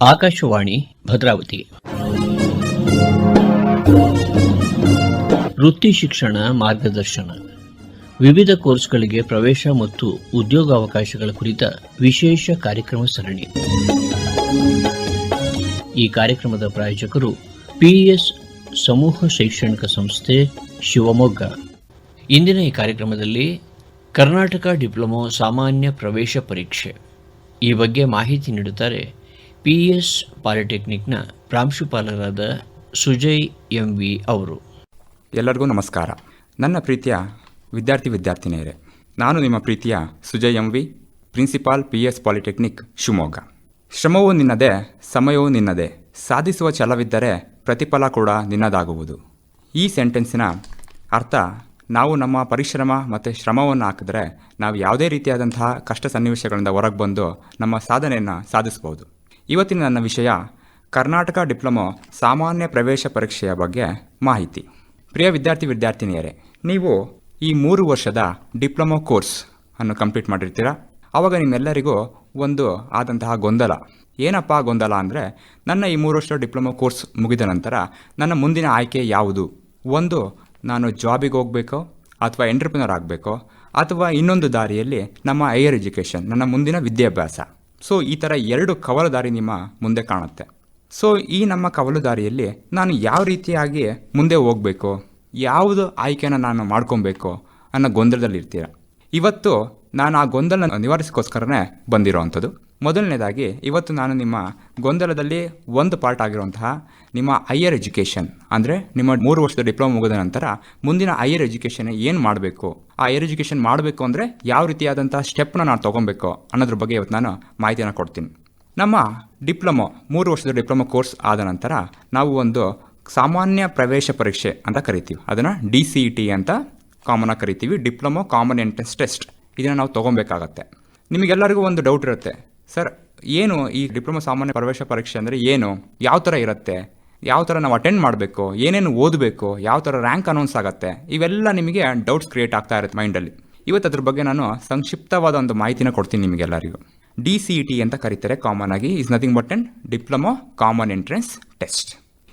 ಆಕಾಶವಾಣಿ ಭದ್ರಾವತಿ. ವೃತ್ತಿ ಶಿಕ್ಷಣ ಮಾರ್ಗದರ್ಶನ. ವಿವಿಧ ಕೋರ್ಸ್ಗಳಿಗೆ ಪ್ರವೇಶ ಮತ್ತು ಉದ್ಯೋಗಾವಕಾಶಗಳ ಕುರಿತ ವಿಶೇಷ ಕಾರ್ಯಕ್ರಮ ಸರಣಿ. ಈ ಕಾರ್ಯಕ್ರಮದ ಪ್ರಾಯೋಜಕರು ಪಿಎಸ್ ಸಮೂಹ ಶೈಕ್ಷಣಿಕ ಸಂಸ್ಥೆ ಶಿವಮೊಗ್ಗ. ಇಂದಿನ ಈ ಕಾರ್ಯಕ್ರಮದಲ್ಲಿ ಕರ್ನಾಟಕ ಡಿಪ್ಲೊಮೊ ಸಾಮಾನ್ಯ ಪ್ರವೇಶ ಪರೀಕ್ಷೆ. ಈ ಬಗ್ಗೆ ಮಾಹಿತಿ ನೀಡುತ್ತಾರೆ ಪಿಎಸ್ ಪಾಲಿಟೆಕ್ನಿಕ್ನ ಪ್ರಾಂಶುಪಾಲರಾದ ಸುಜಯ್ ಎಂ ವಿ ಅವರು. ಎಲ್ಲರಿಗೂ ನಮಸ್ಕಾರ. ನನ್ನ ಪ್ರೀತಿಯ ವಿದ್ಯಾರ್ಥಿ ವಿದ್ಯಾರ್ಥಿನಿಯರೇ, ನಾನು ನಿಮ್ಮ ಪ್ರೀತಿಯ Sujay M V principal P S polytechnic Shivamogga. ಶ್ರಮವೂ ನಿನ್ನದೇ, ಸಮಯವೂ ನಿನ್ನದೇ. ಸಾಧಿಸುವ ಛಲವಿದ್ದರೆ ಪ್ರತಿಫಲ ಕೂಡ ನಿನ್ನದಾಗುವುದು. ಈ ಸೆಂಟೆನ್ಸಿನ ಅರ್ಥ, ನಾವು ನಮ್ಮ ಪರಿಶ್ರಮ ಮತ್ತು ಶ್ರಮವನ್ನು ಹಾಕಿದ್ರೆ ನಾವು ಯಾವುದೇ ರೀತಿಯಾದಂತಹ ಕಷ್ಟ ಸನ್ನಿವೇಶಗಳಿಂದ ಹೊರಗೆ ಬಂದು ನಮ್ಮ ಸಾಧನೆಯನ್ನು ಸಾಧಿಸ್ಬೋದು. ಇವತ್ತಿನ ನನ್ನ ವಿಷಯ ಕರ್ನಾಟಕ ಡಿಪ್ಲೊಮೊ ಸಾಮಾನ್ಯ ಪ್ರವೇಶ ಪರೀಕ್ಷೆಯ ಬಗ್ಗೆ ಮಾಹಿತಿ. ಪ್ರಿಯ ವಿದ್ಯಾರ್ಥಿ ವಿದ್ಯಾರ್ಥಿನಿಯರೇ, ನೀವು ಈ ಮೂರು ವರ್ಷದ ಡಿಪ್ಲೊಮೊ ಕೋರ್ಸ್ ಅನ್ನು ಕಂಪ್ಲೀಟ್ ಮಾಡಿರ್ತೀರಾ? ಆವಾಗ ನಿಮ್ಮೆಲ್ಲರಿಗೂ ಒಂದು ಆದಂತಹ ಗೊಂದಲ. ಏನಪ್ಪ ಗೊಂದಲ ಅಂದರೆ, ನನ್ನ ಈ ಮೂರು ವರ್ಷದ ಡಿಪ್ಲೊಮೊ ಕೋರ್ಸ್ ಮುಗಿದ ನಂತರ ನನ್ನ ಮುಂದಿನ ಆಯ್ಕೆ ಯಾವುದು? ಒಂದು, ನಾನು ಜಾಬಿಗೆ ಹೋಗಬೇಕೋ ಅಥವಾ ಎಂಟ್ರಪ್ರಿನರ್ ಆಗಬೇಕೋ ಅಥವಾ ಇನ್ನೊಂದು ದಾರಿಯಲ್ಲಿ ನಮ್ಮ ಹೈಯರ್ ಎಜುಕೇಷನ್ ನನ್ನ ಮುಂದಿನ ವಿದ್ಯಾಭ್ಯಾಸ? ಸೊ ಈ ಥರ ಎರಡು ಕವಲು ದಾರಿ ನಿಮ್ಮ ಮುಂದೆ ಕಾಣುತ್ತೆ. ಸೊ ಈ ನಮ್ಮ ಕವಲು ದಾರಿಯಲ್ಲಿ ನಾನು ಯಾವ ರೀತಿಯಾಗಿ ಮುಂದೆ ಹೋಗಬೇಕು? ಯಾವುದು ಆಯ್ಕೆನ ನಾನು ಮಾಡ್ಕೊಬೇಕು ಅನ್ನೋ ಗೊಂದಲದಲ್ಲಿರ್ತೀರ? ಇವತ್ತು ನಾನು ಆ ಗೊಂದಲನ ನಿವಾರಿಸೋಸ್ಕರನೇ ಬಂದಿರೋವಂಥದ್ದು ಮೊದಲನೇದಾಗಿ ಇವತ್ತು ನಾನು ನಿಮ್ಮ ಗೊಂದಲದಲ್ಲಿ ಒಂದು ಪಾರ್ಟ್ ಆಗಿರುವಂತಹ ನಿಮ್ಮ ಹೈಯರ್ ಎಜುಕೇಷನ್ ಅಂದರೆ ನಿಮ್ಮ ಮೂರು ವರ್ಷದ ಡಿಪ್ಲೊಮಾ ಮುಗಿದ ನಂತರ ಮುಂದಿನ ಹೈಯರ್ ಎಜುಕೇಷನ್ ಏನು ಮಾಡಬೇಕು? ಆ ಹೈಯರ್ ಎಜುಕೇಷನ್ ಮಾಡಬೇಕು ಅಂದರೆ ಯಾವ ರೀತಿಯಾದಂಥ ಸ್ಟೆಪ್ನ ನಾನು ತೊಗೊಬೇಕು ಅನ್ನೋದ್ರ ಬಗ್ಗೆ ಇವತ್ತು ನಾನು ಮಾಹಿತಿಯನ್ನು ಕೊಡ್ತೀನಿ. ನಮ್ಮ ಡಿಪ್ಲೊಮೊ ಮೂರು ವರ್ಷದ ಡಿಪ್ಲೊಮೊ ಕೋರ್ಸ್ ಆದ ನಂತರ ನಾವು ಒಂದು ಸಾಮಾನ್ಯ ಪ್ರವೇಶ ಪರೀಕ್ಷೆ ಅಂತ ಕರಿತೀವಿ. ಅದನ್ನು ಡಿ ಸಿ ಇ ಟಿ ಅಂತ ಕಾಮನಾಗಿ ಕರಿತೀವಿ. ಡಿಪ್ಲೊಮೊ ಕಾಮನ್ ಎಂಟ್ರೆನ್ಸ್ ಟೆಸ್ಟ್ ಇದನ್ನು ನಾವು ತೊಗೊಬೇಕಾಗತ್ತೆ. ನಿಮಗೆಲ್ಲರಿಗೂ ಒಂದು ಡೌಟ್ ಇರುತ್ತೆ. ಸರ್, ಏನು ಈ ಡಿಪ್ಲೊಮಾ ಸಾಮಾನ್ಯ ಪ್ರವೇಶ ಪರೀಕ್ಷೆ ಅಂದರೆ ಏನು? ಯಾವ ಥರ ಇರುತ್ತೆ? ಯಾವ ಥರ ನಾವು ಅಟೆಂಡ್ ಮಾಡಬೇಕು? ಏನೇನು ಓದಬೇಕು? ಯಾವ ಥರ ರ್ಯಾಂಕ್ ಅನೌನ್ಸ್ ಆಗುತ್ತೆ? ಇವೆಲ್ಲ ನಿಮಗೆ ಡೌಟ್ಸ್ ಕ್ರಿಯೇಟ್ ಆಗ್ತಾ ಇರುತ್ತೆ ಮೈಂಡಲ್ಲಿ ಇವತ್ತು ಅದ್ರ ಬಗ್ಗೆ ನಾನು ಸಂಕ್ಷಿಪ್ತವಾದ ಒಂದು ಮಾಹಿತಿನ ಕೊಡ್ತೀನಿ ನಿಮಗೆಲ್ಲರಿಗೂ ಡಿ ಸಿ ಇ ಟಿ ಅಂತ ಕರೀತಾರೆ ಕಾಮನ್ ಆಗಿ is nothing but and diploma common entrance test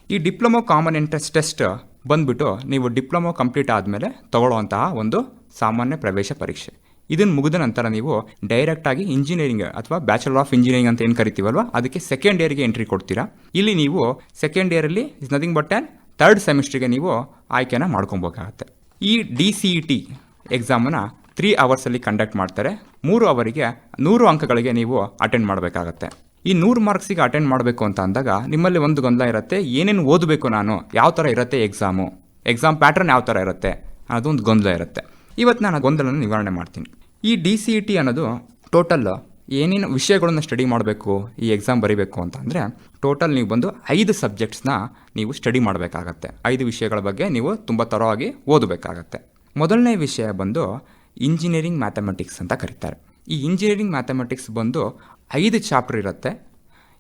ಈ ಡಿಪ್ಲೊಮೊ ಕಾಮನ್ ಎಂಟ್ರೆನ್ಸ್ ಟೆಸ್ಟ್ ಬಂದ್ಬಿಟ್ಟು ನೀವು ಡಿಪ್ಲೊಮೊ ಕಂಪ್ಲೀಟ್ ಆದಮೇಲೆ ತಗೊಳ್ಳುವಂತಹ ಒಂದು ಸಾಮಾನ್ಯ ಪ್ರವೇಶ ಪರೀಕ್ಷೆ. ಇದನ್ನು ಮುಗಿದ ನಂತರ ನೀವು ಡೈರೆಕ್ಟ್ ಆಗಿ ಇಂಜಿನಿಯರಿಂಗ್ ಅಥವಾ ಬ್ಯಾಚುಲರ್ ಆಫ್ ಇಂಜಿನಿಯರಿಂಗ್ ಅಂತ ಏನು ಕರಿತೀವಲ್ವ? ಅದಕ್ಕೆ ಸೆಕೆಂಡ್ ಇಯರ್ಗೆ ಎಂಟ್ರಿ ಕೊಡ್ತೀರಾ? ಇಲ್ಲಿ ನೀವು second ಇಯರಲ್ಲಿ is nothing but and third ಸೆಮಿಸ್ಟ್ರಿಗೆ ನೀವು ಆಯ್ಕೆನ ಮಾಡ್ಕೊಬೇಕಾಗತ್ತೆ ಈ ಡಿ ಸಿ ಇ ಟಿ ಎಕ್ಸಾಮನ್ನು ತ್ರೀ ಅವರ್ಸಲ್ಲಿ ಕಂಡಕ್ಟ್ ಮಾಡ್ತಾರೆ. ಮೂರು ಅವರಿಗೆ ನೂರು ಅಂಕಗಳಿಗೆ ನೀವು ಅಟೆಂಡ್ ಮಾಡಬೇಕಾಗತ್ತೆ. ಈ ನೂರು ಮಾರ್ಕ್ಸಿಗೆ ಅಟೆಂಡ್ ಮಾಡಬೇಕು ಅಂತ ಅಂದಾಗ ನಿಮ್ಮಲ್ಲಿ ಒಂದು ಗೊಂದಲ ಇರುತ್ತೆ. ಏನೇನು ಓದಬೇಕು ನಾನು? ಯಾವ ಥರ ಇರುತ್ತೆ ಎಕ್ಸಾಮು ಎಕ್ಸಾಮ್ ಪ್ಯಾಟ್ರನ್ ಯಾವ ಥರ ಇರುತ್ತೆ? ಅದೊಂದು ಗೊಂದಲ ಇರುತ್ತೆ. ಇವತ್ತು ನಾನು ಗೊಂದಲನ ನಿವಾರಣೆ ಮಾಡ್ತೀನಿ. ಈ ಡಿ ಸಿ ಇ ಟಿ ಅನ್ನೋದು ಟೋಟಲ್ ಏನೇನು ವಿಷಯಗಳನ್ನು ಸ್ಟಡಿ ಮಾಡಬೇಕು, ಈ ಎಕ್ಸಾಮ್ ಬರೀಬೇಕು ಅಂತ ಅಂದರೆ ಟೋಟಲ್ ನೀವು ಬಂದು ಐದು ಸಬ್ಜೆಕ್ಟ್ಸ್ನ ನೀವು ಸ್ಟಡಿ ಮಾಡಬೇಕಾಗತ್ತೆ. ಐದು ವಿಷಯಗಳ ಬಗ್ಗೆ ನೀವು ತುಂಬ ತರವಾಗಿ ಓದಬೇಕಾಗತ್ತೆ. ಮೊದಲನೇ ವಿಷಯ ಬಂದು ಇಂಜಿನಿಯರಿಂಗ್ ಮ್ಯಾಥಮೆಟಿಕ್ಸ್ ಅಂತ ಕರೀತಾರೆ. ಈ ಇಂಜಿನಿಯರಿಂಗ್ ಮ್ಯಾಥಮೆಟಿಕ್ಸ್ ಬಂದು ಐದು ಚಾಪ್ಟರ್ ಇರುತ್ತೆ.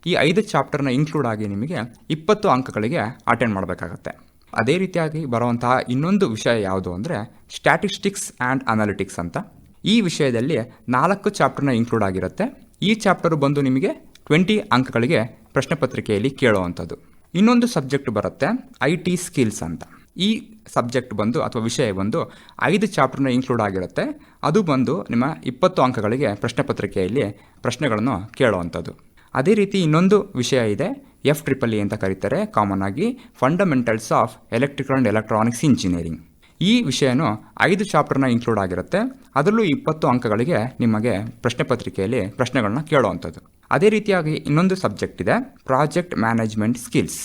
ಈ ಐದು ಚಾಪ್ಟರ್ನ ಇನ್ಕ್ಲೂಡ್ ಆಗಿ ನಿಮಗೆ ಇಪ್ಪತ್ತು ಅಂಕಗಳಿಗೆ ಅಟೆಂಡ್ ಮಾಡಬೇಕಾಗತ್ತೆ. ಅದೇ ರೀತಿಯಾಗಿ ಬರುವಂತಹ ಇನ್ನೊಂದು ವಿಷಯ ಯಾವುದು ಅಂದರೆ ಸ್ಟ್ಯಾಟಿಸ್ಟಿಕ್ಸ್ ಆ್ಯಂಡ್ ಅನಾಲಿಟಿಕ್ಸ್ ಅಂತ. ಈ ವಿಷಯದಲ್ಲಿ ನಾಲ್ಕು ಚಾಪ್ಟರ್ನ ಇನ್ಕ್ಲೂಡ್ ಆಗಿರುತ್ತೆ. ಈ ಚಾಪ್ಟರ್ ಬಂದು ನಿಮಗೆ ಟ್ವೆಂಟಿ ಅಂಕಗಳಿಗೆ ಪ್ರಶ್ನೆ ಪತ್ರಿಕೆಯಲ್ಲಿ ಕೇಳುವಂಥದ್ದು. ಇನ್ನೊಂದು ಸಬ್ಜೆಕ್ಟ್ ಬರುತ್ತೆ ಐ ಟಿ ಸ್ಕಿಲ್ಸ್ ಅಂತ. ಈ ಸಬ್ಜೆಕ್ಟ್ ಬಂದು ಅಥವಾ ವಿಷಯ ಬಂದು ಐದು ಚಾಪ್ಟರ್ನ ಇನ್ಕ್ಲೂಡ್ ಆಗಿರುತ್ತೆ. ಅದು ಬಂದು ನಿಮ್ಮ ಇಪ್ಪತ್ತು ಅಂಕಗಳಿಗೆ ಪ್ರಶ್ನೆ ಪತ್ರಿಕೆಯಲ್ಲಿ ಪ್ರಶ್ನೆಗಳನ್ನು ಕೇಳುವಂಥದ್ದು. ಅದೇ ರೀತಿ ಇನ್ನೊಂದು ವಿಷಯ ಇದೆ ಎಫ್ ಟ್ರಿಪಲ್ ಇ ಅಂತ ಕರೀತಾರೆ. ಕಾಮನ್ ಆಗಿ fundamentals of electrical and electronics engineering ಈ ವಿಷಯನೂ ಐದು ಚಾಪ್ಟರ್ನ ಇನ್ಕ್ಲೂಡ್ ಆಗಿರುತ್ತೆ. ಅದರಲ್ಲೂ ಇಪ್ಪತ್ತು ಅಂಕಗಳಿಗೆ ನಿಮಗೆ ಪ್ರಶ್ನೆ ಪತ್ರಿಕೆಯಲ್ಲಿ ಪ್ರಶ್ನೆಗಳನ್ನ ಕೇಳುವಂಥದ್ದು ಅದೇ ರೀತಿಯಾಗಿ ಇನ್ನೊಂದು ಸಬ್ಜೆಕ್ಟ್ ಇದೆ ಪ್ರಾಜೆಕ್ಟ್ ಮ್ಯಾನೇಜ್ಮೆಂಟ್ ಸ್ಕಿಲ್ಸ್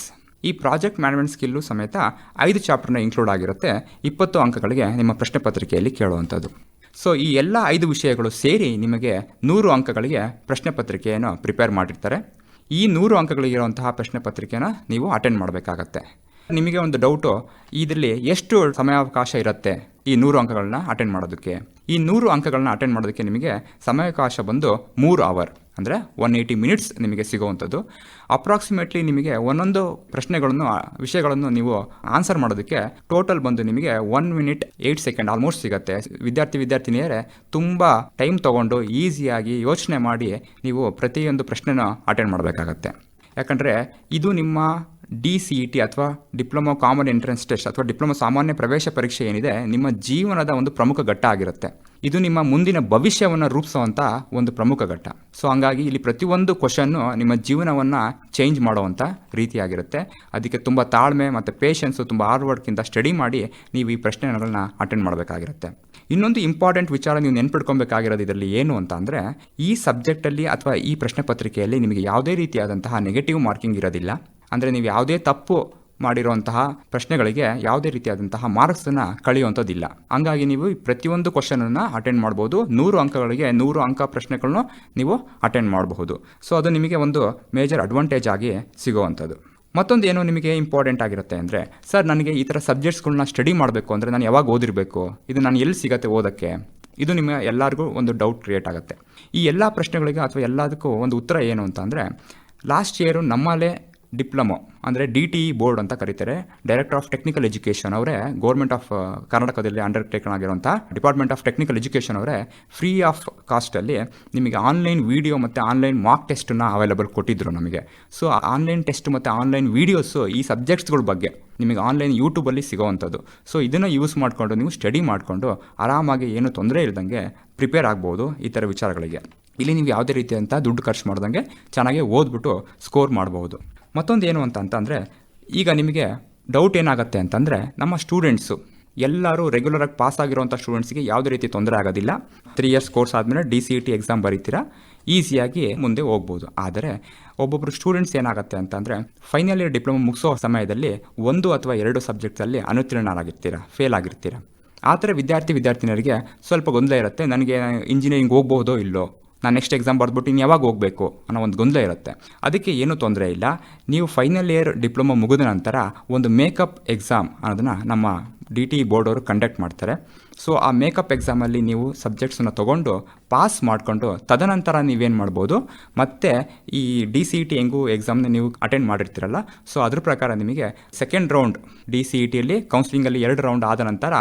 ಈ ಪ್ರಾಜೆಕ್ಟ್ ಮ್ಯಾನೇಜ್ಮೆಂಟ್ ಸ್ಕಿಲ್ಲು ಸಮೇತ ಐದು ಚಾಪ್ಟರ್ನ ಇನ್ಕ್ಲೂಡ್ ಆಗಿರುತ್ತೆ, ಇಪ್ಪತ್ತು ಅಂಕಗಳಿಗೆ ನಿಮ್ಮ ಪ್ರಶ್ನೆ ಪತ್ರಿಕೆಯಲ್ಲಿ ಕೇಳುವಂಥದ್ದು ಸೊ ಈ ಎಲ್ಲ ಐದು ವಿಷಯಗಳು ಸೇರಿ ನಿಮಗೆ ನೂರು ಅಂಕಗಳಿಗೆ ಪ್ರಶ್ನೆ ಪತ್ರಿಕೆಯನ್ನು ಪ್ರಿಪೇರ್ ಮಾಡಿರ್ತಾರೆ. ಈ ನೂರು ಅಂಕಗಳಿಗಿರುವಂತಹ ಪ್ರಶ್ನೆ ಪತ್ರಿಕೆನ ನೀವು ಅಟೆಂಡ್ ಮಾಡಬೇಕಾಗತ್ತೆ. ನಿಮಗೆ ಒಂದು ಡೌಟು, ಇದರಲ್ಲಿ ಎಷ್ಟು ಸಮಯಾವಕಾಶ ಇರುತ್ತೆ ಈ ನೂರು ಅಂಕಗಳನ್ನ ಅಟೆಂಡ್ ಮಾಡೋದಕ್ಕೆ? ಈ ನೂರು ಅಂಕಗಳನ್ನ ಅಟೆಂಡ್ ಮಾಡೋದಕ್ಕೆ ನಿಮಗೆ ಸಮಯಾವಕಾಶ ಬಂದು ಮೂರು ಅವರ್ ಅಂದರೆ ಒನ್ ಏಯ್ಟಿ ಮಿನಿಟ್ಸ್ ನಿಮಗೆ ಸಿಗುವಂಥದ್ದು. ಅಪ್ರಾಕ್ಸಿಮೇಟ್ಲಿ ನಿಮಗೆ ಒಂದೊಂದು ಪ್ರಶ್ನೆಗಳನ್ನು, ವಿಷಯಗಳನ್ನು ನೀವು ಆನ್ಸರ್ ಮಾಡೋದಕ್ಕೆ ಟೋಟಲ್ ಬಂದು ನಿಮಗೆ one minute eight second almost ಸಿಗುತ್ತೆ. ವಿದ್ಯಾರ್ಥಿ, ವಿದ್ಯಾರ್ಥಿನಿಯರೇ, ತುಂಬ ಟೈಮ್ ತೊಗೊಂಡು ಈಸಿಯಾಗಿ ಯೋಚನೆ ಮಾಡಿ ನೀವು ಪ್ರತಿಯೊಂದು ಪ್ರಶ್ನೆನ ಅಟೆಂಡ್ ಮಾಡಬೇಕಾಗತ್ತೆ. ಯಾಕಂದರೆ ಇದು ನಿಮ್ಮ ಡಿ ಸಿ ಇ ಟಿ ಅಥವಾ ಡಿಪ್ಲೊಮಾ ಕಾಮನ್ ಎಂಟ್ರೆನ್ಸ್ ಟೆಸ್ಟ್ ಅಥವಾ ಡಿಪ್ಲೊಮಾ ಸಾಮಾನ್ಯ ಪ್ರವೇಶ ಪರೀಕ್ಷೆ ಏನಿದೆ, ನಿಮ್ಮ ಜೀವನದ ಒಂದು ಪ್ರಮುಖ ಘಟ್ಟ ಆಗಿರುತ್ತೆ. ಇದು ನಿಮ್ಮ ಮುಂದಿನ ಭವಿಷ್ಯವನ್ನು ರೂಪಿಸುವಂಥ ಒಂದು ಪ್ರಮುಖ ಘಟ್ಟ. ಸೊ ಹಂಗಾಗಿ ಇಲ್ಲಿ ಪ್ರತಿಯೊಂದು ಕ್ವಶನ್ನು ನಿಮ್ಮ ಜೀವನವನ್ನು ಚೇಂಜ್ ಮಾಡುವಂಥ ರೀತಿಯಾಗಿರುತ್ತೆ. ಅದಕ್ಕೆ ತುಂಬ ತಾಳ್ಮೆ ಮತ್ತು ಪೇಷನ್ಸು ತುಂಬ ಹಾರ್ಡ್ ವರ್ಕಿಂದ ಸ್ಟಡಿ ಮಾಡಿ ನೀವು ಈ ಪ್ರಶ್ನೆಗಳನ್ನ ಅಟೆಂಡ್ ಮಾಡಬೇಕಾಗಿರುತ್ತೆ. ಇನ್ನೊಂದು ಇಂಪಾರ್ಟೆಂಟ್ ವಿಚಾರ ನೀವು ನೆನ್ಪಿಟ್ಕೊಬೇಕಾಗಿರೋದು ಇದರಲ್ಲಿ ಏನು ಅಂತ ಅಂದರೆ, ಈ ಸಬ್ಜೆಕ್ಟಲ್ಲಿ ಅಥವಾ ಈ ಪ್ರಶ್ನೆ ಪತ್ರಿಕೆಯಲ್ಲಿ ನಿಮಗೆ ಯಾವುದೇ ರೀತಿಯಾದಂತಹ ನೆಗೆಟಿವ್ ಮಾರ್ಕಿಂಗ್ ಇರೋದಿಲ್ಲ. ಅಂದರೆ ನೀವು ಯಾವುದೇ ತಪ್ಪು ಮಾಡಿರುವಂತಹ ಪ್ರಶ್ನೆಗಳಿಗೆ ಯಾವುದೇ ರೀತಿಯಾದಂತಹ ಮಾರ್ಕ್ಸನ್ನು ಕಳೆಯುವಂಥದ್ದಿಲ್ಲ. ಹಂಗಾಗಿ ನೀವು ಪ್ರತಿಯೊಂದು ಕ್ವಶನನ್ನು ಅಟೆಂಡ್ ಮಾಡ್ಬೋದು. ನೂರು ಅಂಕಗಳಿಗೆ ನೂರು ಅಂಕ ಪ್ರಶ್ನೆಗಳನ್ನು ನೀವು ಅಟೆಂಡ್ ಮಾಡಬಹುದು. ಸೊ, ಅದು ನಿಮಗೆ ಒಂದು ಮೇಜರ್ ಅಡ್ವಾಂಟೇಜ್ ಆಗಿ ಸಿಗುವಂಥದ್ದು. ಮತ್ತೊಂದು ಏನು ನಿಮಗೆ ಇಂಪಾರ್ಟೆಂಟ್ ಆಗಿರುತ್ತೆ ಅಂದರೆ, ಸರ್, ನನಗೆ ಈ ಥರ ಸಬ್ಜೆಕ್ಟ್ಸ್ಗಳನ್ನ ಸ್ಟಡಿ ಮಾಡಬೇಕು ಅಂದರೆ ನಾನು ಯಾವಾಗ ಓದಿರಬೇಕು? ಇದು ನಾನು ಎಲ್ಲಿ ಸಿಗತ್ತೆ ಓದೋಕ್ಕೆ? ಇದು ನಿಮ್ಮ ಎಲ್ಲರಿಗೂ ಒಂದು ಡೌಟ್ ಕ್ರಿಯೇಟ್ ಆಗುತ್ತೆ. ಈ ಎಲ್ಲ ಪ್ರಶ್ನೆಗಳಿಗೆ ಅಥವಾ ಎಲ್ಲದಕ್ಕೂ ಒಂದು ಉತ್ತರ ಏನು ಅಂತ ಅಂದರೆ, ಲಾಸ್ಟ್ ಇಯರು ನಮ್ಮಲ್ಲೇ ಡಿಪ್ಲೊಮೊ, ಅಂದರೆ ಡಿ ಟಿ ಬೋರ್ಡ್ ಅಂತ ಕರೀತಾರೆ. ಡೈರೆಕ್ಟರ್ ಆಫ್ ಟೆಕ್ನಿಕಲ್ ಎಜುಕೇಷನ್ ಅವರೇ ಗೌರ್ಮೆಂಟ್ ಆಫ್ ಕರ್ನಾಟಕದಲ್ಲಿ ಅಂಡರ್ಟೇಕನ್ ಆಗಿರುವಂಥ ಡಿಪಾರ್ಟ್ಮೆಂಟ್ ಆಫ್ ಟೆಕ್ನಿಕಲ್ ಎಜುಕೇಷನ್ ಅವರೇ ಫ್ರೀ ಆಫ್ ಕಾಸ್ಟಲ್ಲಿ ನಿಮಗೆ ಆನ್ಲೈನ್ ವೀಡಿಯೋ ಮತ್ತು ಆನ್ಲೈನ್ ಮಾಕ್ ಟೆಸ್ಟನ್ನು ಅವೈಲೇಬಲ್ ಕೊಟ್ಟಿದ್ದರು ನಮಗೆ. ಸೊ ಆನ್ಲೈನ್ ಟೆಸ್ಟ್ ಮತ್ತು ಆನ್ಲೈನ್ ವೀಡಿಯೋಸು ಈ ಸಬ್ಜೆಕ್ಟ್ಸ್ಗಳ ಬಗ್ಗೆ ನಿಮಗೆ ಆನ್ಲೈನ್ ಯೂಟ್ಯೂಬಲ್ಲಿ ಸಿಗೋವಂಥದ್ದು. ಸೊ ಇದನ್ನು ಯೂಸ್ ಮಾಡಿಕೊಂಡು, ನೀವು ಸ್ಟಡಿ ಮಾಡಿಕೊಂಡು ಆರಾಮಾಗಿ ಏನು ತೊಂದರೆ ಇಲ್ಲದಂಗೆ ಪ್ರಿಪೇರ್ ಆಗ್ಬೋದು ಈ ಥರ ವಿಚಾರಗಳಿಗೆ. ಇಲ್ಲಿ ನೀವು ಯಾವುದೇ ರೀತಿಯಂಥ ದುಡ್ಡು ಖರ್ಚು ಮಾಡ್ದಂಗೆ ಚೆನ್ನಾಗಿ ಓದ್ಬಿಟ್ಟು ಸ್ಕೋರ್ ಮಾಡಬಹುದು ಮತ್ತೊಂದು ಏನು ಅಂತ ಅಂತಂದರೆ ಈಗ ನಿಮಗೆ ಡೌಟ್ ಏನಾಗುತ್ತೆ ಅಂತಂದರೆ, ನಮ್ಮ ಸ್ಟೂಡೆಂಟ್ಸು ಎಲ್ಲರೂ ರೆಗ್ಯುಲರಾಗಿ ಪಾಸ್ ಆಗಿರುವಂಥ ಸ್ಟೂಡೆಂಟ್ಸ್ಗೆ ಯಾವುದೇ ರೀತಿ ತೊಂದರೆ ಆಗೋದಿಲ್ಲ. ತ್ರೀ ಇಯರ್ಸ್ ಕೋರ್ಸ್ ಆದಮೇಲೆ D C E T exam ಬರೀತೀರಾ ಈಸಿಯಾಗಿ ಮುಂದೆ ಹೋಗ್ಬೋದು. ಆದರೆ ಒಬ್ಬೊಬ್ಬರು ಸ್ಟೂಡೆಂಟ್ಸ್ ಏನಾಗುತ್ತೆ ಅಂತಂದರೆ ಫೈನಲ್ ಇಯರ್ ಡಿಪ್ಲೊಮಾ ಮುಗಿಸೋ ಸಮಯದಲ್ಲಿ ಒಂದು ಅಥವಾ ಎರಡು ಸಬ್ಜೆಕ್ಟ್ಸಲ್ಲಿ ಅನುತ್ತೀರ್ಣರಾಗಿರ್ತೀರ ಫೇಲ್ ಆಗಿರ್ತೀರ. ಆ ಥರ ವಿದ್ಯಾರ್ಥಿ, ವಿದ್ಯಾರ್ಥಿನಿಯರಿಗೆ ಸ್ವಲ್ಪ ಗೊಂದಲ ಇರುತ್ತೆ. ನನಗೆ ಇಂಜಿನಿಯರಿಂಗ್ ಹೋಗ್ಬೋದೋ ಇಲ್ಲೋ ನಾನು ನೆಕ್ಸ್ಟ್ ಎಕ್ಸಾಮ್ ಬರೆದ್ಬಿಟ್ಟು ಇನ್ನು ಯಾವಾಗ ಹೋಗಬೇಕು ಅನ್ನೋ ಒಂದು ಗೊಂದಲ ಇರುತ್ತೆ. ಅದಕ್ಕೆ ಏನೂ ತೊಂದರೆ ಇಲ್ಲ. ನೀವು ಫೈನಲ್ ಇಯರ್ ಡಿಪ್ಲೊಮಾ ಮುಗಿದ ನಂತರ ಒಂದು ಮೇಕಪ್ ಎಕ್ಸಾಮ್ ಅನ್ನೋದನ್ನು ನಮ್ಮ ಡಿ ಟಿ ಬೋರ್ಡ್ ಅವರು ಕಂಡಕ್ಟ್ ಮಾಡ್ತಾರೆ. ಸೊ ಆ ಮೇಕಪ್ ಎಕ್ಸಾಮಲ್ಲಿ ನೀವು ಸಬ್ಜೆಕ್ಟ್ಸನ್ನು ತೊಗೊಂಡು ಪಾಸ್ ಮಾಡಿಕೊಂಡು ತದನಂತರ ನೀವೇನು ಮಾಡ್ಬೋದು, ಮತ್ತು ಈ ಡಿ ಸಿ ಇ ಟಿ ಹೆಂಗೂ ಎಕ್ಸಾಮ್ನ ನೀವು ಅಟೆಂಡ್ ಮಾಡಿರ್ತೀರಲ್ಲ ಸೊ ಅದ್ರ ಪ್ರಕಾರ ನಿಮಗೆ second round D C E ಟಿಯಲ್ಲಿ ಕೌನ್ಸಿಲಿಂಗಲ್ಲಿ ಎರಡು ರೌಂಡ್ ಆದ ನಂತರ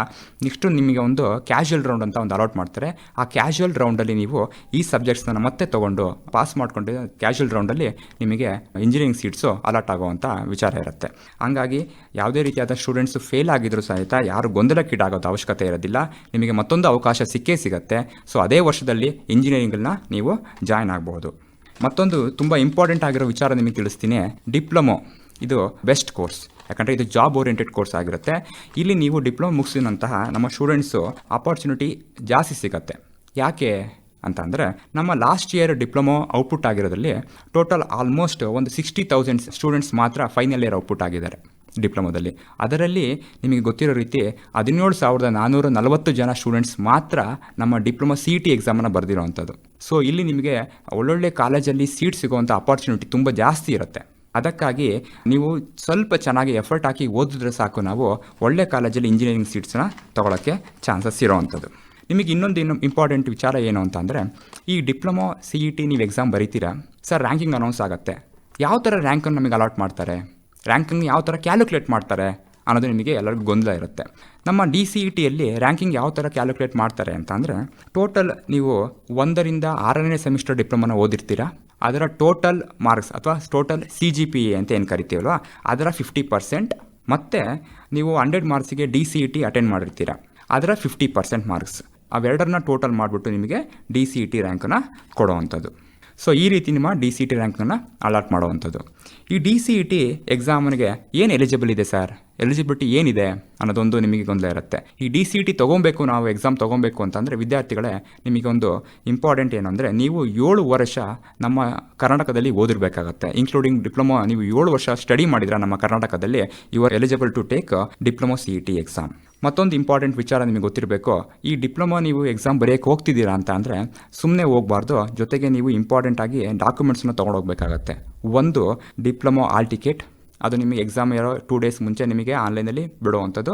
ನೆಕ್ಸ್ಟು ನಿಮಗೆ ಒಂದು ಕ್ಯಾಶುವಲ್ ರೌಂಡ್ ಅಂತ ಒಂದು ಅಲಾಟ್ ಮಾಡ್ತಾರೆ. ಆ ಕ್ಯಾಶುವಲ್ ರೌಂಡಲ್ಲಿ ನೀವು ಈ ಸಬ್ಜೆಕ್ಟ್ಸ್ನ ಮತ್ತೆ ತೊಗೊಂಡು ಪಾಸ್ ಮಾಡಿಕೊಂಡು ಕ್ಯಾಶುವಲ್ ರೌಂಡಲ್ಲಿ ನಿಮಗೆ ಇಂಜಿನಿಯರಿಂಗ್ ಸೀಟ್ಸು ಅಲಾಟ್ ಆಗುವಂಥ ವಿಚಾರ ಇರುತ್ತೆ. ಹಾಗಾಗಿ ಯಾವುದೇ ರೀತಿಯಾದ ಸ್ಟೂಡೆಂಟ್ಸು ಫೇಲ್ ಆಗಿದ್ರು ಸಹಿತ ಯಾರು ಗೊಂದಲಕ್ಕೀಡಾಗೋದು ಅವಶ್ಯಕತೆ ಇರೋದಿಲ್ಲ. ನಿಮಗೆ ಮತ್ತೊಂದು ಅವಕಾಶ ಸಿಕ್ಕೇ ಸಿಗುತ್ತೆ. ಸೊ ಅದೇ ವರ್ಷದಲ್ಲಿ ಇಂಜಿನಿಯರಿಂಗನ್ನ ನೀವು ಜಾಯ್ನ್ ಆಗಬಹುದು ಮತ್ತೊಂದು ತುಂಬ ಇಂಪಾರ್ಟೆಂಟ್ ಆಗಿರೋ ವಿಚಾರ ನಿಮಗೆ ತಿಳಿಸ್ತೀನಿ. ಡಿಪ್ಲೊಮೊ. ಇದು ಬೆಸ್ಟ್ ಕೋರ್ಸ್. ಯಾಕಂದರೆ ಇದು ಜಾಬ್ ಓರಿಯೆಂಟೆಡ್ ಕೋರ್ಸ್ ಆಗಿರುತ್ತೆ. ಇಲ್ಲಿ ನೀವು ಡಿಪ್ಲೊಮೊ ಮುಗಿಸಿದಂತಹ ನಮ್ಮ ಸ್ಟೂಡೆಂಟ್ಸು ಅಪಾರ್ಚುನಿಟಿ ಜಾಸ್ತಿ ಸಿಗುತ್ತೆ. ಯಾಕೆ ಅಂತ ಅಂದರೆ ನಮ್ಮ ಲಾಸ್ಟ್ ಇಯರ್ ಡಿಪ್ಲೊಮೊ ಔಟ್ಪುಟ್ ಆಗಿರೋದ್ರಲ್ಲಿ ಟೋಟಲ್ ಆಲ್ಮೋಸ್ಟ್ ಒಂದು ಸಿಕ್ಸ್ಟಿ ತೌಸಂಡ್ ಸ್ಟೂಡೆಂಟ್ಸ್ ಮಾತ್ರ ಫೈನಲ್ ಇಯರ್ ಔಟ್ಪುಟ್ ಆಗಿದ್ದಾರೆ. ಡಿಪ್ಲೊಮೊದಲ್ಲಿ. ಅದರಲ್ಲಿ ನಿಮಗೆ ಗೊತ್ತಿರೋ ರೀತಿ ಹದಿನೇಳು ಸಾವಿರದ ನಾನ್ನೂರ ನಲವತ್ತು ಜನ ಸ್ಟೂಡೆಂಟ್ಸ್ ಮಾತ್ರ ನಮ್ಮ ಡಿಪ್ಲೊಮಾ ಸಿ ಟಿ ಎಕ್ಸಾಮನ್ನು ಬರೆದಿರೋವಂಥದ್ದು. ಸೊ ಇಲ್ಲಿ ನಿಮಗೆ ಒಳ್ಳೊಳ್ಳೆ ಕಾಲೇಜಲ್ಲಿ ಸೀಟ್ ಸಿಗುವಂಥ ಅಪಾರ್ಚುನಿಟಿ ತುಂಬ ಜಾಸ್ತಿ ಇರುತ್ತೆ. ಅದಕ್ಕಾಗಿ ನೀವು ಸ್ವಲ್ಪ ಚೆನ್ನಾಗಿ ಎಫರ್ಟ್ ಹಾಕಿ ಓದಿದ್ರೆ ಸಾಕು ನಾವು ಒಳ್ಳೆ ಕಾಲೇಜಲ್ಲಿ ಇಂಜಿನಿಯರಿಂಗ್ ಸೀಟ್ಸ್ನ ತೊಗೊಳಕ್ಕೆ ಚಾನ್ಸಸ್ ಇರೋವಂಥದ್ದು. ನಿಮಗೆ ಇನ್ನೊಂದು ಇನ್ನು ಇಂಪಾರ್ಟೆಂಟ್ ವಿಚಾರ ಏನು ಅಂತಂದರೆ ಈ ಡಿಪ್ಲೊಮೊ ಸಿ ಇ ಟಿ ನೀವು ಎಕ್ಸಾಮ್ ಬರೀತೀರಾ? ಸರ್ ರ್ಯಾಂಕಿಂಗ್ ಅನೌನ್ಸ್ ಆಗುತ್ತೆ. ಯಾವ ಥರ ರ್ಯಾಂಕನ್ನು ನಮಗೆ ಅಲಾಟ್ ಮಾಡ್ತಾರೆ? ರ್ಯಾಂಕಿಂಗ್ ಯಾವ ಥರ ಕ್ಯಾಲ್ಕುಲೇಟ್ ಮಾಡ್ತಾರೆ ಅನ್ನೋದು ನಿಮಗೆ ಎಲ್ಲರಿಗೂ ಗೊಂದಲ ಇರುತ್ತೆ. ನಮ್ಮ ಡಿ ಸಿ ಇ ಟಿಯಲ್ಲಿ ರ್ಯಾಂಕಿಂಗ್ ಯಾವ ಥರ ಕ್ಯಾಲ್ಕುಲೇಟ್ ಮಾಡ್ತಾರೆ ಅಂತ ಅಂದರೆ ಟೋಟಲ್ ನೀವು ಒಂದರಿಂದ ಆರನೇ ಸೆಮಿಸ್ಟರ್ ಡಿಪ್ಲೊಮಾನ ಓದಿರ್ತೀರಾ, ಅದರ ಟೋಟಲ್ ಮಾರ್ಕ್ಸ್ ಅಥವಾ total C G P A ಅಂತ ಏನು ಕರಿತೀವಲ್ವ, ಅದರ ಫಿಫ್ಟಿ ಪರ್ಸೆಂಟ್ ಮತ್ತು ನೀವು hundred ಮಾರ್ಕ್ಸಿಗೆ D C E T attend ಮಾಡಿರ್ತೀರ, ಅದರ ಫಿಫ್ಟಿ ಪರ್ಸೆಂಟ್ ಮಾರ್ಕ್ಸ್ ಅವೆರಡನ್ನ ಟೋಟಲ್ ಮಾಡಿಬಿಟ್ಟು ನಿಮಗೆ ಡಿ ಸಿ ಇ ಟಿ ರ್ಯಾಂಕನ್ನು ಕೊಡುವಂಥದ್ದು. ಸೊ ಈ ರೀತಿ ನಿಮ್ಮ ಡಿ ಸಿ ಟಿ ರ್ಯಾಂಕನ್ನು ಅಲಾಟ್ ಮಾಡುವಂಥದ್ದು. ಈ ಡಿ ಸಿ ಇ ಟಿ ಎಕ್ಸಾಮ್ಗೆ ಏನು ಎಲಿಜಿಬಲ್ ಇದೆ ಸರ್ ಎಲಿಜಿಬಿಲಿಟಿ ಏನಿದೆ ಅನ್ನೋದೊಂದು ನಿಮಗೆ ಗೊಂದಲ ಇರುತ್ತೆ. ಈ ಡಿ ಸಿ ಟಿ ತೊಗೊಬೇಕು ನಾವು ಎಕ್ಸಾಮ್ ತೊಗೊಬೇಕು ಅಂತಂದರೆ ವಿದ್ಯಾರ್ಥಿಗಳೇ ನಿಮಗೊಂದು ಇಂಪಾರ್ಟೆಂಟ್ ಏನು ಅಂದರೆ ನೀವು ಏಳು ವರ್ಷ ನಮ್ಮ ಕರ್ನಾಟಕದಲ್ಲಿ ಓದಿರಬೇಕಾಗತ್ತೆ. ಇನ್ಕ್ಲೂಡಿಂಗ್ ಡಿಪ್ಲೊಮಾ ನೀವು ಏಳು ವರ್ಷ ಸ್ಟಡಿ ಮಾಡಿದ್ರೆ ನಮ್ಮ ಕರ್ನಾಟಕದಲ್ಲಿ you are eligible to take diploma C E T exam ಮತ್ತೊಂದು ಇಂಪಾರ್ಟೆಂಟ್ ವಿಚಾರ ನಿಮಗೆ ಗೊತ್ತಿರಬೇಕು, ಈ ಡಿಪ್ಲೊಮಾ ನೀವು ಎಕ್ಸಾಮ್ ಬರೆಯೋಕೆ ಹೋಗ್ತಿದ್ದೀರಾ ಅಂತ ಅಂದರೆ ಸುಮ್ಮನೆ ಹೋಗಬಾರ್ದು, ಜೊತೆಗೆ ನೀವು ಇಂಪಾರ್ಟೆಂಟ್ ಆಗಿ ಡಾಕ್ಯುಮೆಂಟ್ಸ್ನ ತೊಗೊಂಡೋಗ್ಬೇಕಾಗತ್ತೆ ಒಂದು ಡಿಪ್ಲೊಮಾ ಆಲ್ ಟಿಕೆಟ್ ಅದು ನಿಮಗೆ ಎಕ್ಸಾಮ್ ಇರೋ ಟೂ ಡೇಸ್ ಮುಂಚೆ ನಿಮಗೆ ಆನ್ಲೈನಲ್ಲಿ ಬಿಡುವಂಥದ್ದು.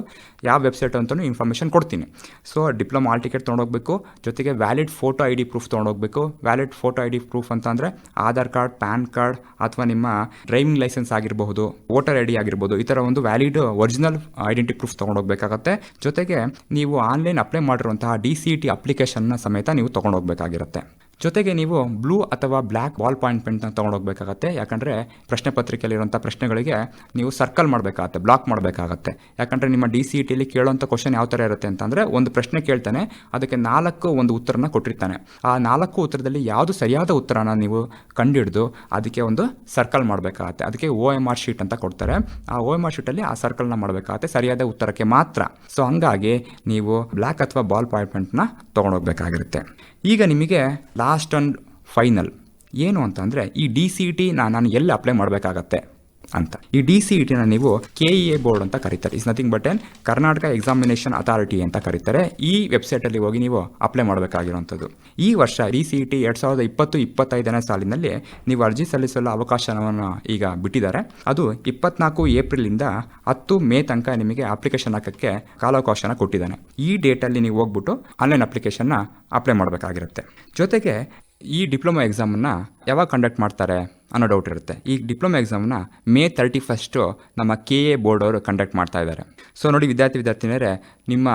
ಯಾವ ವೆಬ್ಸೈಟ್ ಅಂತಲೂ ಇನ್ಫಾರ್ಮೇಷನ್ ಕೊಡ್ತೀನಿ. ಸೊ ಡಿಪ್ಲೊಮಾ ಆಲ್ ಟಿಕೆಟ್ ತೊಗೊಂಡೋಗ್ಬೇಕು. ಜೊತೆಗೆ valid photo I D proof ತೊಗೊಂಡೋಗ್ಬೇಕು. Valid photo I D proof ಅಂತಂದರೆ ಆಧಾರ್ ಕಾರ್ಡ್, ಪ್ಯಾನ್ ಕಾರ್ಡ್ ಅಥವಾ ನಿಮ್ಮ ಡ್ರೈವಿಂಗ್ ಲೈಸೆನ್ಸ್ ಆಗಿರಬಹುದು ವೋಟರ್ ಐ ಡಿ ಆಗಿರ್ಬೋದು ಈ ಥರ ಒಂದು ವ್ಯಾಲಿಡ್ ಒರಿಜಿನಲ್ ಐಡೆಂಟಿ ಪ್ರೂಫ್ ತೊಗೊಂಡೋಗ್ಬೇಕಾಗತ್ತೆ. ಜೊತೆಗೆ ನೀವು ಆನ್ಲೈನ್ ಅಪ್ಲೈ ಮಾಡಿರುವಂತಹ ಡಿ ಸಿ ಟಿ ಅಪ್ಲಿಕೇಶನ್ನ ಸಮೇತ ನೀವು ತೊಗೊಂಡೋಗ್ಬೇಕಾಗಿರುತ್ತೆ. ಜೊತೆಗೆ ನೀವು ಬ್ಲೂ ಅಥವಾ ಬ್ಲ್ಯಾಕ್ ಬಾಲ್ ಪಾಯಿಂಟ್ ಪೆನ್ನ ತೊಗೊಂಡೋಗ್ಬೇಕಾಗತ್ತೆ. ಯಾಕಂದರೆ ಪ್ರಶ್ನೆ ಪತ್ರಿಕೆಯಲ್ಲಿರುವಂಥ ಪ್ರಶ್ನೆಗಳಿಗೆ ನೀವು ಸರ್ಕಲ್ ಮಾಡಬೇಕಾಗತ್ತೆ, ಬ್ಲಾಕ್ ಮಾಡಬೇಕಾಗತ್ತೆ. ಯಾಕಂದರೆ ನಿಮ್ಮ ಡಿ ಸಿ ಇ ಟಿಲಿ ಕೇಳೋಂಥ ಕ್ವಶನ್ ಯಾವ ಥರ ಇರುತ್ತೆ ಅಂತಂದರೆ ಒಂದು ಪ್ರಶ್ನೆ ಕೇಳ್ತಾನೆ, ಅದಕ್ಕೆ ನಾಲ್ಕು ಒಂದು ಉತ್ತರನ ಕೊಟ್ಟಿರ್ತಾನೆ. ಆ ನಾಲ್ಕು ಉತ್ತರದಲ್ಲಿ ಯಾವುದು ಸರಿಯಾದ ಉತ್ತರನ ನೀವು ಕಂಡುಹಿಡಿದು ಅದಕ್ಕೆ ಒಂದು ಸರ್ಕಲ್ ಮಾಡಬೇಕಾಗತ್ತೆ. ಅದಕ್ಕೆ ಓ ಎಂ ಆರ್ ಶೀಟ್ ಅಂತ ಕೊಡ್ತಾರೆ. ಆ ಓ ಎಂ ಆರ್ ಶೀಟಲ್ಲಿ ಆ ಸರ್ಕಲ್ನ ಮಾಡಬೇಕಾಗತ್ತೆ, ಸರಿಯಾದ ಉತ್ತರಕ್ಕೆ ಮಾತ್ರ. ಸೊ ಹಂಗಾಗಿ ನೀವು ಬ್ಲ್ಯಾಕ್ ಅಥವಾ ಬಾಲ್ ಪಾಯಿಂಟ್ಮೆಂಟ್ನ ತೊಗೊಂಡೋಗ್ಬೇಕಾಗಿರುತ್ತೆ. ಈಗ ನಿಮಗೆ ಲಾಸ್ಟ್ ಆ್ಯಂಡ್ ಫೈನಲ್ ಏನು ಅಂತಂದರೆ ಈ ಡಿ ಸಿ ಟಿ ನಾನು ಎಲ್ಲಿ ಅಪ್ಲೈ ಮಾಡಬೇಕಾಗತ್ತೆ? ಅಂತ. ಈ ಡಿ ಸಿ ಇಟಿನ ಟಿನ ನೀವು ಕೆ ಇ ಎ ಬೋರ್ಡ್ ಅಂತ ಕರೀತಾರೆ. Is nothing but an Karnataka examination authority ಅಂತ ಕರೀತಾರೆ. ಈ ವೆಬ್ಸೈಟಲ್ಲಿ ಹೋಗಿ ನೀವು ಅಪ್ಲೈ ಮಾಡಬೇಕಾಗಿರುವಂಥದ್ದು. ಈ ವರ್ಷ ಡಿ ಸಿ ಇ ಟಿ ಎರಡು ಸಾವಿರದ ಇಪ್ಪತ್ತು, ಇಪ್ಪತ್ತೈದನೇ ಸಾಲಿನಲ್ಲಿ ನೀವು ಅರ್ಜಿ ಸಲ್ಲಿಸಲು ಅವಕಾಶವನ್ನು ಈಗ ಬಿಟ್ಟಿದ್ದಾರೆ. ಅದು ಇಪ್ಪತ್ನಾಲ್ಕು ಏಪ್ರಿಲಿಂದ ಹತ್ತು ಮೇ ತನಕ ನಿಮಗೆ ಅಪ್ಲಿಕೇಶನ್ ಹಾಕೋಕ್ಕೆ ಕಾಲಾವಕಾಶನ ಕೊಟ್ಟಿದ್ದಾನೆ. ಈ ಡೇಟಲ್ಲಿ ನೀವು ಹೋಗ್ಬಿಟ್ಟು ಆನ್ಲೈನ್ ಅಪ್ಲಿಕೇಶನ್ನ ಅಪ್ಲೈ ಮಾಡಬೇಕಾಗಿರುತ್ತೆ. ಜೊತೆಗೆ ಈ ಡಿಪ್ಲೊಮಾ ಎಕ್ಸಾಮನ್ನು ಯಾವಾಗ ಕಂಡಕ್ಟ್ ಮಾಡ್ತಾರೆ ಅನ್ನೋ ಡೌಟ್ ಇರುತ್ತೆ. ಈ ಡಿಪ್ಲೊಮಾ ಎಕ್ಸಾಮ್ನ ಮೇ ತರ್ಟಿ ಫಸ್ಟು ನಮ್ಮ ಕೆ ಎ ಬೋರ್ಡ್ ಅವರು ಕಂಡಕ್ಟ್ ಮಾಡ್ತಾ ಇದ್ದಾರೆ. ಸೊ ನೋಡಿ ವಿದ್ಯಾರ್ಥಿ ವಿದ್ಯಾರ್ಥಿನಿಯರೇ, ನಿಮ್ಮ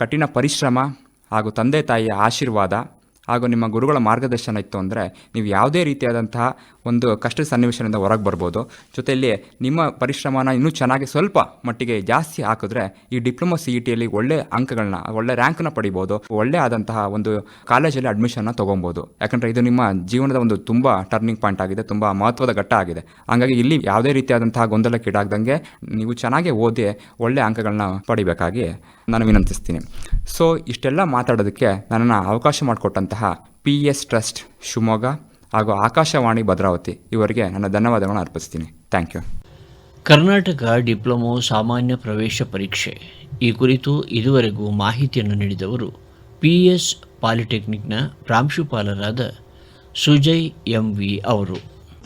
ಕಠಿಣ ಪರಿಶ್ರಮ ಹಾಗೂ ತಂದೆ ತಾಯಿಯ ಆಶೀರ್ವಾದ ಹಾಗೂ ನಿಮ್ಮ ಗುರುಗಳ ಮಾರ್ಗದರ್ಶನ ಇತ್ತು ಅಂದರೆ ನೀವು ಯಾವುದೇ ರೀತಿಯಾದಂತಹ ಒಂದು ಕಷ್ಟದ ಸನ್ನಿವೇಶದಿಂದ ಹೊರಗೆ ಬರ್ಬೋದು. ಜೊತೆಯಲ್ಲಿ ನಿಮ್ಮ ಪರಿಶ್ರಮನ ಇನ್ನೂ ಚೆನ್ನಾಗಿ ಸ್ವಲ್ಪ ಮಟ್ಟಿಗೆ ಜಾಸ್ತಿ ಹಾಕಿದ್ರೆ ಈ ಡಿಪ್ಲೊಮಾ ಸಿ ಇ ಟಿಯಲ್ಲಿ ಒಳ್ಳೆ ಅಂಕಗಳನ್ನ, ಒಳ್ಳೆ ರ್ಯಾಂಕ್ನ ಪಡಿಬೋದು. ಒಳ್ಳೆ ಆದಂತಹ ಒಂದು ಕಾಲೇಜಲ್ಲಿ ಅಡ್ಮಿಷನ್ನ ತೊಗೊಬೋದು. ಯಾಕಂದರೆ ಇದು ನಿಮ್ಮ ಜೀವನದ ಒಂದು ತುಂಬ ಟರ್ನಿಂಗ್ ಪಾಯಿಂಟ್ ಆಗಿದೆ, ತುಂಬ ಮಹತ್ವದ ಘಟ್ಟ ಆಗಿದೆ. ಹಾಗಾಗಿ ಇಲ್ಲಿ ಯಾವುದೇ ರೀತಿಯಾದಂತಹ ಗೊಂದಲಕ್ಕೀಡಾಗ್ದಂಗೆ ನೀವು ಚೆನ್ನಾಗಿ ಓದಿ ಒಳ್ಳೆ ಅಂಕಗಳನ್ನ ಪಡಿಬೇಕಾಗಿ ನಾನು ವಿನಂತಿಸ್ತೀನಿ. ಸೊ ಇಷ್ಟೆಲ್ಲ ಮಾತಾಡೋದಕ್ಕೆ ನನ್ನನ್ನು ಅವಕಾಶ ಮಾಡಿಕೊಟ್ಟಂತಹ ಪಿ ಎಸ್ ಟ್ರಸ್ಟ್ ಶಿವಮೊಗ್ಗ ಹಾಗೂ ಆಕಾಶವಾಣಿ ಭದ್ರಾವತಿ ಇವರಿಗೆ ನನ್ನ ಧನ್ಯವಾದಗಳನ್ನು ಅರ್ಪಿಸ್ತೀನಿ. Thank you. ಕರ್ನಾಟಕ ಡಿಪ್ಲೊಮೊ ಸಾಮಾನ್ಯ ಪ್ರವೇಶ ಪರೀಕ್ಷೆ. ಈ ಕುರಿತು ಇದುವರೆಗೂ ಮಾಹಿತಿಯನ್ನು ನೀಡಿದವರು ಪಿ ಎಸ್ ಪಾಲಿಟೆಕ್ನಿಕ್ನ ಪ್ರಾಂಶುಪಾಲರಾದ ಸುಜಯ್ ಎಂ ವಿ ಅವರು.